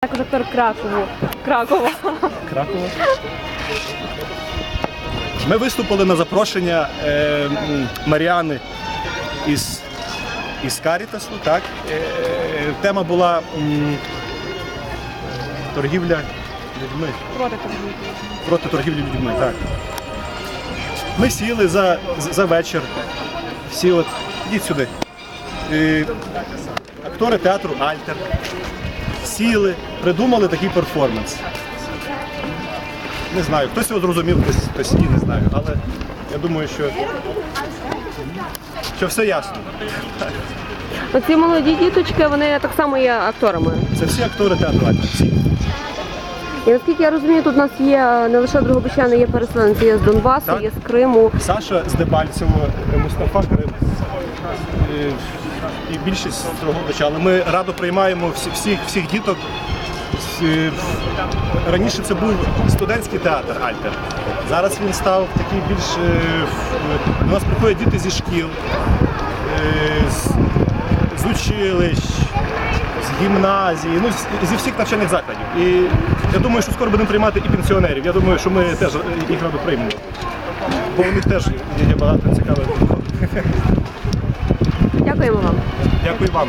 Також актор Кракову. Кракова. Кракова. Ми виступили на запрошення е, Маріани із, із Карітасу. Так? Е, тема була м, торгівля людьми. Проти торгівлі. Проти торгівлі людьми. Так. Ми сіли за, за вечір. Всі от, ідіть сюди. Е, актори театру Альтер. Сіли, придумали такий перформанс. Не знаю, хтось його зрозумів, хтось, хтось ні, не знаю. Але я думаю, що, що все ясно. Оці молоді діточки, вони так само є акторами. Це всі актори театру Всі. І наскільки я розумію, тут у нас є не лише Дрогобичани, є переселенці, є з Донбасу, Так. є з Криму. Саша з Дебальцево, Мустафа Крим. Е, І більшість з Дрогобича. Але ми радо приймаємо всі- всіх, всіх діток. З, е, Раніше це був студентський театр Альтер. Зараз він став такий більш. е, в- До нас приходять діти зі шкіл, е, з, з училищ, з гімназії, ну зі всіх навчальних закладів. І я думаю, що скоро будемо приймати і пенсіонерів. Я думаю, що ми теж їх раду приймемо. Бо у них теж є багато цікавих. Дякуємо вам. Дякую вам.